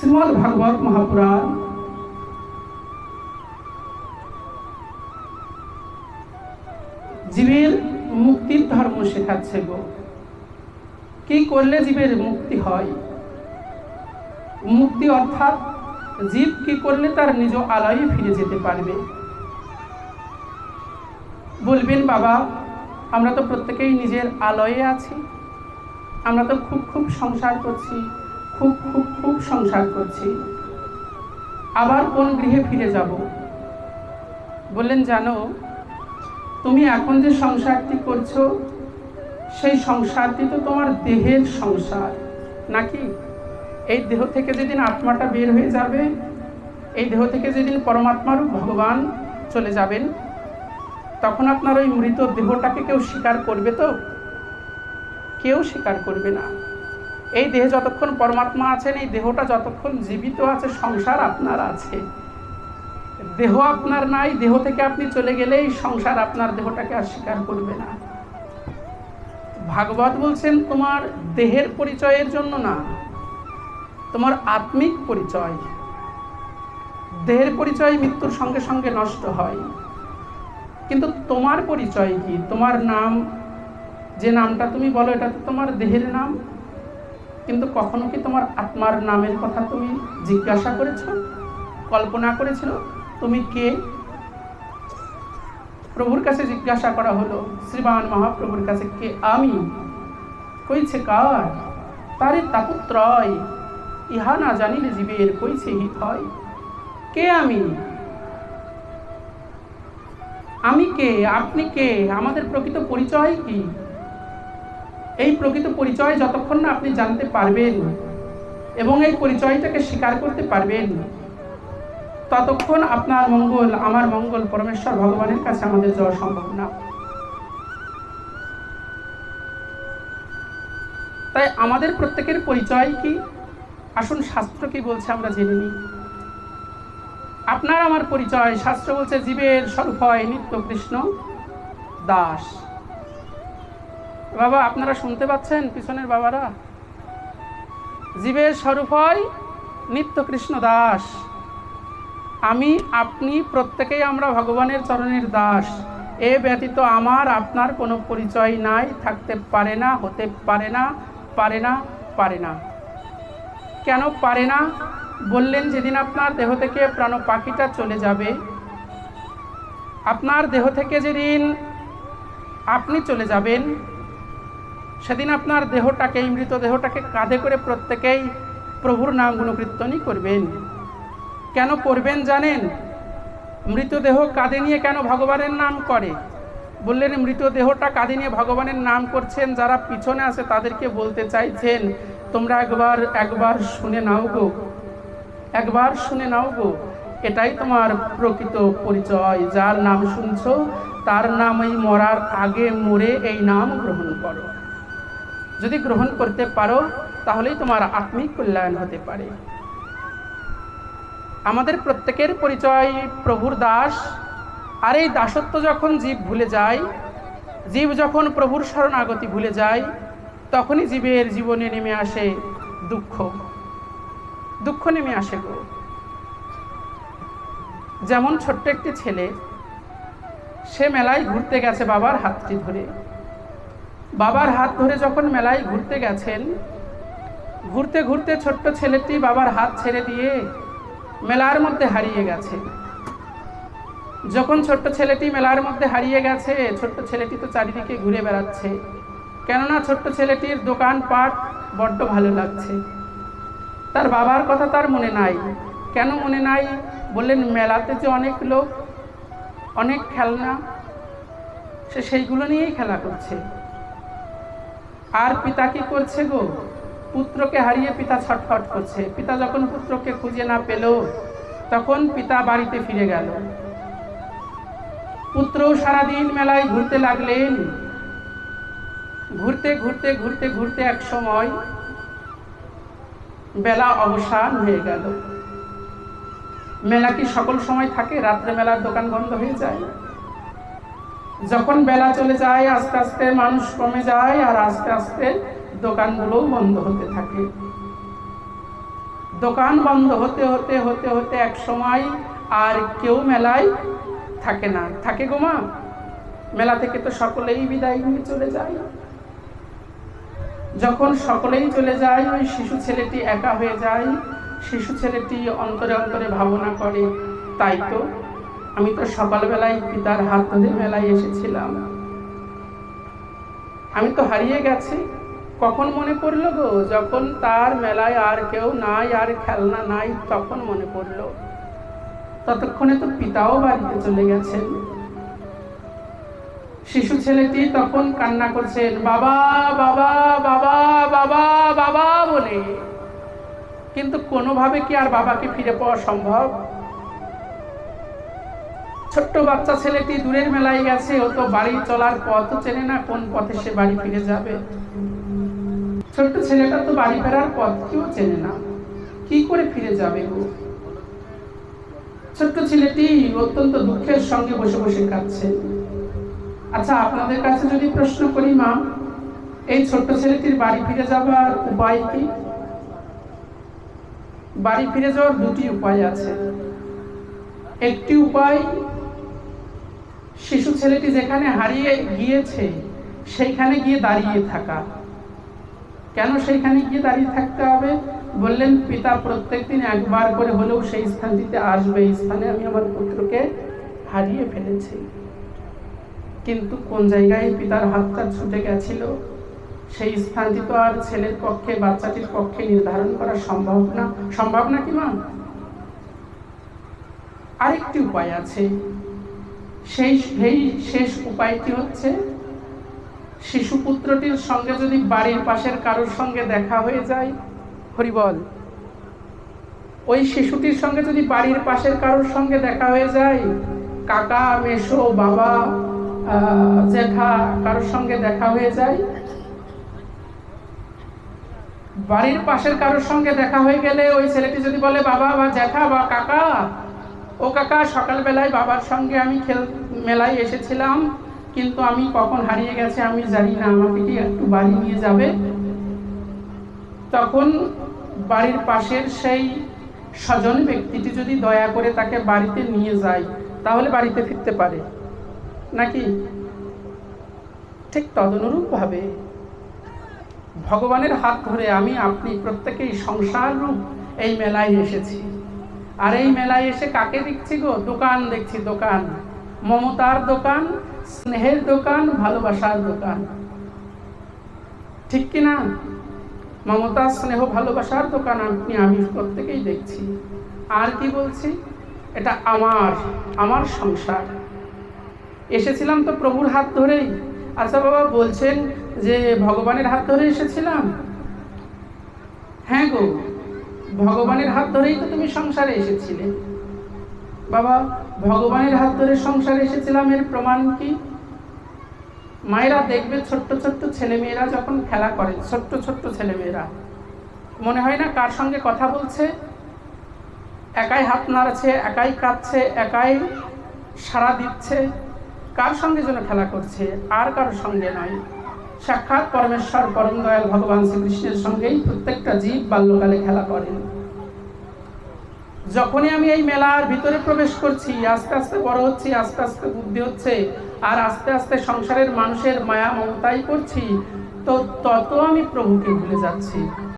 শ্রীমদ ভাগবত মহাপুরাণ। জীবের মুক্তির ধর্ম শেখাচ্ছে গো। কি করলে জীবের মুক্তি হয়? মুক্তি অর্থাৎ জীব কি করলে তার নিজ আলয়ে ফিরে যেতে পারবে? বলবেন, বাবা, আমরা তো প্রত্যেকেই নিজের আলয়ে আছি। আমরা তো খুব খুব সংসার করছি। খুব খুব খুব সংসার করছি। আবার কোন গৃহে ফিরে যাব? বললেন, জানো, তুমি এখন যে সংসারটি করছ, সেই সংসারটি তো তোমার দেহের সংসার, নাকি? এই দেহ থেকে যেদিন আত্মাটা বের হয়ে যাবে, এই দেহ থেকে যেদিন পরমাত্মার ভগবান চলে যাবেন, তখন আপনার ওই মৃত দেহটাকে কেউ স্বীকার করবে তো? কেউ স্বীকার করবে না। এই দেহে যতক্ষণ পরমাত্মা আছেন, এই দেহটা যতক্ষণ জীবিত আছে, সংসার আপনার আছে। দেহ আপনার নাই, দেহ থেকে আপনি চলে গেলে এই সংসার আপনার দেহটাকে আর স্বীকার করবে না। ভাগবত বলছেন, তোমার দেহের পরিচয়ের জন্য না, তোমার আত্মিক পরিচয়। দেহের পরিচয় মৃত্যুর সঙ্গে সঙ্গে নষ্ট হয়। কিন্তু তোমার পরিচয় কি? তোমার নাম, যে নামটা তুমি বলো, এটা তো তোমার দেহের নাম। কিন্তু কখনো কি তোমার আত্মার নামের কথা তুমি জিজ্ঞাসা করেছ? কল্পনা করেছিল? তুমি কে? প্রভুর কাছে জিজ্ঞাসা করা হলো, শ্রীমান মহাপ্রভুর কাছে কে আমি? কইছে কার? তারে তাপুত্রয়। ইহা না জানিলে জীবের কইছে হিত হয়? কে আমি? আমি কে? আপনি কে? আমাদের প্রকৃত পরিচয় কি? এই প্রকৃত পরিচয় যতক্ষণ না আপনি জানতে পারবেন এবং এই পরিচয়টাকে স্বীকার করতে পারবেন, ততক্ষণ আপনার মঙ্গল, আমার মঙ্গল পরমেশ্বর ভগবানের কাছে আমাদের যাওয়া সম্ভব না। তাই আমাদের প্রত্যেকের পরিচয় কি? আসুন শাস্ত্র কি বলছে আমরা জেনে নিই। আপনার আমার পরিচয়, শাস্ত্র বলছে জীবের স্বরূপ হয় নিত্য কৃষ্ণ দাস। বাবা, আপনারা শুনতে পাচ্ছেন পিছনের বাবারা? জীবের স্বরূপ হয় নিত্য কৃষ্ণ দাস। আমি, আপনি, প্রত্যেকেই আমরা ভগবানের চরণের দাস। এ ব্যতীত আমার, আপনার কোনো পরিচয় নাই, থাকতে পারে না, হতে পারে না পারে না পারে না। কেন পারে না? বললেন যেদিন আপনার দেহ থেকে প্রাণ পাখিটা চলে যাবে, আপনার দেহ থেকে যেদিন আপনি চলে যাবেন সেদিন আপনার দেহটাকে এই মৃত দেহটাকে কাঁধে করে প্রত্যেকেই প্রভুর নাম গুণকীর্তনই করবেন। কেন করবেন জানেন? মৃতদেহ কাঁধে নিয়ে কেন ভগবানের নাম করে? বললেন মৃতদেহটা কাঁধে নিয়ে ভগবানের নাম করছেন, যারা পিছনে আছে তাদেরকে বলতে চাইছেন, তোমরা একবার একবার শুনে নাও গো। একবার শুনে নাও গো। এটাই তোমার প্রকৃত পরিচয়। যার নাম শুনছো, তার নাম এই মরার আগে মরে এই নাম গ্রহণ করো। যদি গ্রহণ করতে পারো, তাহলেই তোমার আত্মিক কল্যাণ হতে পারে। আমাদের প্রত্যেকের পরিচয় প্রভুর দাস। আর এই দাসত্ব যখন জীব ভুলে যায়, জীব যখন প্রভুর শরণাগতি ভুলে যায়, তখনই জীবের জীবনে নেমে আসে দুঃখ। দুঃখ নেমে আসে গো। যেমন ছোট্ট একটি ছেলে, সে মেলায় ঘুরতে গেছে বাবার হাতটি ধরে। বাবার হাত ধরে যখন মেলায় ঘুরতে গেছেন, ঘুরতে ঘুরতে ছোট্ট ছেলেটি বাবার হাত ছেড়ে দিয়ে মেলার মধ্যে হারিয়ে গেছে। যখন ছোট্ট ছেলেটি মেলার মধ্যে হারিয়ে গেছে, ছোট্ট ছেলেটি তো চারিদিকে ঘুরে বেড়াচ্ছে। কেননা ছোট্ট ছেলেটির দোকানপাট বড্ড ভালো লাগছে। তার বাবার কথা তার মনে নাই। কেন মনে নাই? বললেন, মেলাতে যে অনেক লোক, অনেক খেলনা, সে সেইগুলো নিয়েই খেলা করছে। আর পিতা কি করছে গো? পুত্রকে হারিয়ে পিতা ছটফট করছে। পিতা যখন পুত্রকে খুঁজে না পেল, তখন পিতা বাড়িতে ফিরে গেল। পুত্র সারাদিন মেলায় ঘুরতে লাগলেন। ঘুরতে ঘুরতে ঘুরতে ঘুরতে এক সময় বেলা অবসান হয়ে গেল। মেলা কি সকল সময় থাকে? রাত্রে মেলার দোকান বন্ধ হয়ে যায়? যখন বেলা চলে যায়, আস্তে আস্তে মানুষ কমে যায় আর আস্তে আস্তে দোকানগুলোও বন্ধ হতে থাকে। দোকান বন্ধ হতে হতে হতে হতে এক সময় আর কেউ মেলায় থাকে না। থাকে গো মা। মেলা থেকে তো সকলেই বিদায় নিয়ে চলে যায়। যখন সকলেই চলে যায়, ওই শিশু ছেলেটি একা হয়ে যায়। শিশু ছেলেটি অন্তরে অন্তরে ভাবনা করে, তাই তো আমি তো সকালবেলায় পিতার হাত ধরে মেলায় এসেছিলাম। আমি তো হারিয়ে গেছি। কখন মনে পড়ল গো? যখন তার মেলায় আর কেউ নাই, আর খেলনা নাই, তখন মনে পড়ল। ততক্ষণে তো পিতাও বাড়িতে চলে গেছেন। শিশু ছেলেটি তখন কান্না করছেন, বাবা বাবা বাবা বাবা বাবা বলে। কিন্তু কোনোভাবে কি আর বাবাকে ফিরে পাওয়া সম্ভব? ছোট্ট বাচ্চা ছেলেটি দূরের মেলায় গেছে, ও তো বাড়ি চলার পথ চেনে না কোন পথে সে বাড়ি ফিরে যাবে। ছোট্ট ছেলেটা তো বাড়ি ফেরার পথ কেউ চেনে না। কি করে ফিরে যাবে গো ছোট্ট ছেলেটি অত্যন্ত দুঃখের সঙ্গে বসে বসে কাঁদছে। আচ্ছা আপনাদের কাছে যদি প্রশ্ন করি, মা, এই ছোট্ট ছেলেটির বাড়ি ফিরে যাবার উপায় কি? বাড়ি ফিরে যাওয়ার দুটি উপায় আছে। একটি উপায় শিশু ছেলেটি যেখানে হারিয়ে গিয়েছে, সেইখানে গিয়ে দাঁড়িয়ে থাকা। কেন সেইখানে গিয়ে দাঁড়িয়ে থাকতে হবে? বললেন, পিতা প্রত্যেক দিন একবার করে হলেও সেই স্থানটিতে আসবে। এই স্থানে আমি আমার পুত্রকে হারিয়ে ফেলেছি। কিন্তু কোন জায়গায় পিতার হাতটা ছুটে গেছিল? সেই স্থানটি তো আর ছেলের পক্ষে, বাচ্চাটির পক্ষে নির্ধারণ করা সম্ভব না। সম্ভব না কি মা আরেকটি উপায় আছে। সেই সেই শেষ উপায়টি হচ্ছে, শিশুপুত্রটির সঙ্গে যদি বাড়ির পাশের কারোর সঙ্গে দেখা হয়ে যায় হরিবল ওই শিশুটির সঙ্গে যদি বাড়ির পাশের কারোর সঙ্গে দেখা হয়ে যায়, কাকা মেশো বাবা জেঠা কারোর সঙ্গে দেখা হয়ে যায়, বাড়ির পাশের কারোর সঙ্গে দেখা হয়ে গেলে ওই ছেলেটি যদি বলে, বাবা বা জ্যাঠা বা কাকা ও কাকা, সকালবেলায় বাবার সঙ্গে আমি খেল মেলায় এসেছিলাম, কিন্তু আমি কখন হারিয়ে গেছে আমি জানি না, আমাকে কি একটু বাড়ি নিয়ে যাবে? তখন বাড়ির পাশের সেই স্বজন ব্যক্তিটি যদি দয়া করে তাকে বাড়িতে নিয়ে যায়, তাহলে বাড়িতে ফিরতে পারে। নাকি? ঠিক তদনুরূপভাবে ভগবানের হাত ধরে আমি, আপনি প্রত্যেকেই সংসার রূপ এই মেলায় এসেছি। আর এই মেলায় এসে কাকে দেখছি গো? দোকান দেখছি, দোকান। মমতার দোকান, স্নেহের দোকান, ভালোবাসার দোকান। ঠিক কি না? মমতা স্নেহ, ভালোবাসার দোকান আপনি, আমি প্রত্যেকেই দেখছি। আর কি বলছি? এটা আমার আমার সংসার। এসেছিলাম তো প্রভুর হাত ধরেই। আচ্ছা বাবা, বলছেন যে ভগবানের হাত ধরে এসেছিলাম? হ্যাঁ গো। ভগবানের হাত ধরেই তো তুমি সংসারে এসেছিলে। বাবা, ভগবানের হাত ধরে সংসারে এসেছিলাম এর প্রমাণ কি? মায়েরা দেখবে ছোট্ট ছোট্ট ছেলেমেয়েরা যখন খেলা করে, ছোট্ট ছোট্ট ছেলেমেয়েরা। মনে হয় না কার সঙ্গে কথা বলছে? একাই হাত নাড়াচ্ছে একাই কাঁদছে, একাই সাড়া দিচ্ছে। কার সঙ্গে যেন খেলা করছে? আর কারোর সঙ্গে নয়। সাক্ষাৎ পরমেশ্বর পরম দয়াল ভগবান শ্রীকৃষ্ণের সঙ্গেই প্রত্যেকটা জীব বাল্যকালে খেলা করেন। যখনই আমি এই মেলার ভিতরে প্রবেশ করছি, আস্তে আস্তে বড় হচ্ছি, আস্তে আস্তে বুদ্ধি হচ্ছে, আর আস্তে আস্তে সংসারের মানুষের মায়া মমতাই করছি, তো তত আমি প্রভুকে ভুলে যাচ্ছি।